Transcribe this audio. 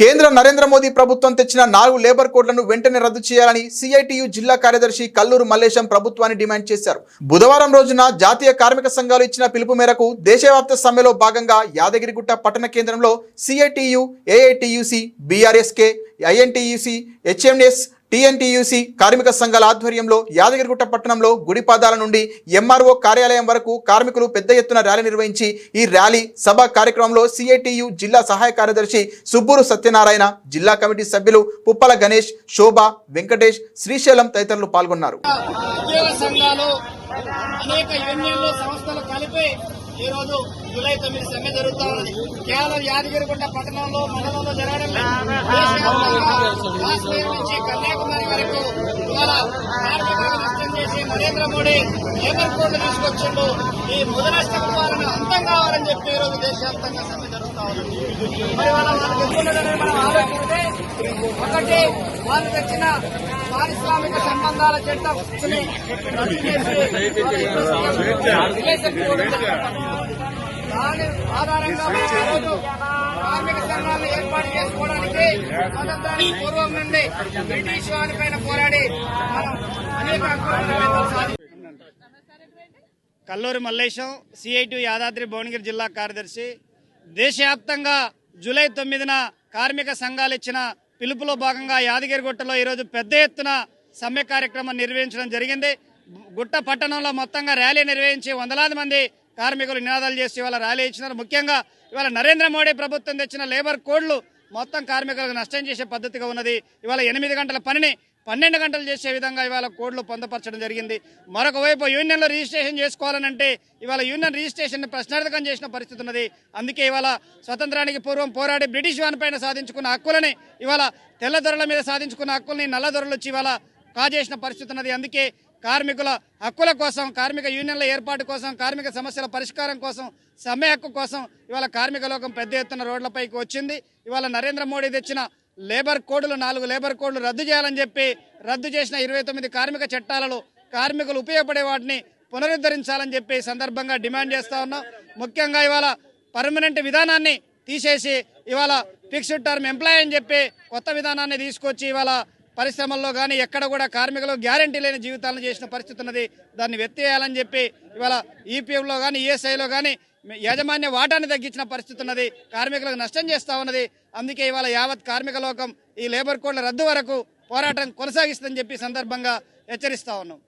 కేంద్ర నరేంద్ర మోదీ ప్రభుత్వం తెచ్చిన నాలుగు లేబర్ కోడ్లను వెంటనే రద్దు చేయాలని సిఐటియు జిల్లా కార్యదర్శి కల్లూరు మల్లేశం ప్రభుత్వాన్ని డిమాండ్ చేశారు. బుధవారం రోజున జాతీయ కార్మిక సంఘాలు ఇచ్చిన పిలుపు మేరకు దేశవ్యాప్త సమ్మెలో భాగంగా యాదగిరిగుట్ట పట్టణ కేంద్రంలో సిఐటియు ఏఐటియుసి బీఆర్ఎస్కే ఐఎన్టీయూసీ హెచ్ఎంఎస్ టీఎన్టీయూసీ కార్మిక సంఘాల ఆధ్వర్యంలో యాదగిరిగుట్ట పట్టణంలో గుడిపాదాల నుండి ఎంఆర్ఓ కార్యాలయం వరకు కార్మికులు పెద్ద ఎత్తున ర్యాలీ నిర్వహించి ఈ ర్యాలీ సభ కార్యక్రమంలో సిఐటియు జిల్లా సహాయ కార్యదర్శి సుబ్బూరు సత్యనారాయణ జిల్లా కమిటీ సభ్యులు పుప్పల గణేష్ శోభ వెంకటేష్ శ్రీశైలం తదితరులు పాల్గొన్నారు అనేక యూనియన్లు సంస్థలు కలిపి ఈ రోజు జూలై తొమ్మిది సమ్మె జరుగుతా ఉన్నది కేవలం యాదగిరిగుట్ట పట్టణంలో మండలంలో జరగడం లేదు. నుంచి నరేంద్ర మోడీ లేబర్ కోడ్ తీసుకొచ్చిండు ఈ ముదనష్ట పాలన అంతం కావాలని చెప్పి ఈ రోజు దేశవ్యాప్తంగా సమ్మె జరుగుతా ఉన్నది మరి వాళ్ళ వాళ్ళకి ఎందుకున్నదని మనం ఆలోచిస్తే ఒకటి వాళ్ళు తెచ్చిన పారిశ్రామిక సంబంధాల చట్టం దాని ఆధారంగా కార్మిక సంఘాలను ఏర్పాటు చేసుకోవడానికి మనం స్వతంత్రానికి పూర్వం నుండి బ్రిటిష్ వారిపైన పోరాడి మనం కల్లూరి మల్లేశం సిఐటి యాదాద్రి భువనగిరి జిల్లా కార్యదర్శి. దేశవ్యాప్తంగా జూలై తొమ్మిదిన కార్మిక సంఘాలు ఇచ్చిన పిలుపులో భాగంగా యాదగిరిగుట్టలో ఈరోజు పెద్ద ఎత్తున సమ్మె కార్యక్రమం నిర్వహించడం జరిగింది. గుట్ట పట్టణంలో మొత్తంగా ర్యాలీ నిర్వహించి వందలాది మంది కార్మికులు నినాదాలు చేసి ఇవాళ ర్యాలీ ఇచ్చినారు. ముఖ్యంగా ఇవాళ నరేంద్ర మోడీ ప్రభుత్వం తెచ్చిన లేబర్ కోడ్లు మొత్తం కార్మికులకు నష్టం చేసే పద్ధతిగా ఉన్నది. ఇవాళ ఎనిమిది గంటల పనిని పన్నెండు గంటలు చేసే విధంగా ఇవాళ కోడ్లు పొందపరచడం జరిగింది. మరొక వైపు యూనియన్లో రిజిస్ట్రేషన్ చేసుకోవాలనంటే ఇవాళ యూనియన్ రిజిస్ట్రేషన్ ప్రశ్నార్థకం చేసిన పరిస్థితి ఉన్నది. అందుకే ఇవాళ స్వతంత్రానికి పూర్వం పోరాడి బ్రిటిష్ వానిపైన సాధించుకున్న హక్కులని ఇవాళ తెల్లదొరల మీద సాధించుకున్న హక్కుల్ని నల్లదొరలు వచ్చి ఇవాళ కాజేసిన పరిస్థితి ఉన్నది. అందుకే కార్మికుల హక్కుల కోసం కార్మిక యూనియన్ల ఏర్పాటు కోసం కార్మిక సమస్యల పరిష్కారం కోసం సమ్మె హక్కు కోసం ఇవాళ కార్మిక లోకం పెద్ద ఎత్తున రోడ్లపైకి వచ్చింది. ఇవాళ నరేంద్ర మోడీ తెచ్చిన లేబర్ కోడ్లు నాలుగు లేబర్ కోడ్లు రద్దు చేయాలని చెప్పి రద్దు చేసిన ఇరవై తొమ్మిది కార్మిక చట్టాలలో కార్మికులు ఉపయోగపడే వాటిని పునరుద్ధరించాలని చెప్పి సందర్భంగా డిమాండ్ చేస్తా ఉన్నాం. ముఖ్యంగా ఇవాళ పర్మనెంట్ విధానాన్ని తీసేసి ఇవాళ ఫిక్స్డ్ టర్మ్ ఎంప్లాయ్ అని చెప్పి కొత్త విధానాన్ని తీసుకొచ్చి ఇవాళ పరిశ్రమల్లో కానీ ఎక్కడ కూడా కార్మికులు గ్యారంటీ లేని జీవితాలను చేసిన పరిస్థితి ఉన్నది. దాన్ని వెత్తేయాలని చెప్పి ఇవాళ ఈపీఎఫ్లో కానీ ఈఎస్ఐలో కానీ యాజమాన్య వాటాన్ని తగ్గించిన పరిస్థితి ఉన్నది. కార్మికులకు నష్టం చేస్తా ఉన్నది. అందుకే ఇవాళ యావత్ కార్మిక లోకం ఈ లేబర్ కోడ్ల రద్దు వరకు పోరాటం కొనసాగిస్తుందని చెప్పి సందర్భంగా హెచ్చరిస్తా ఉన్నాం.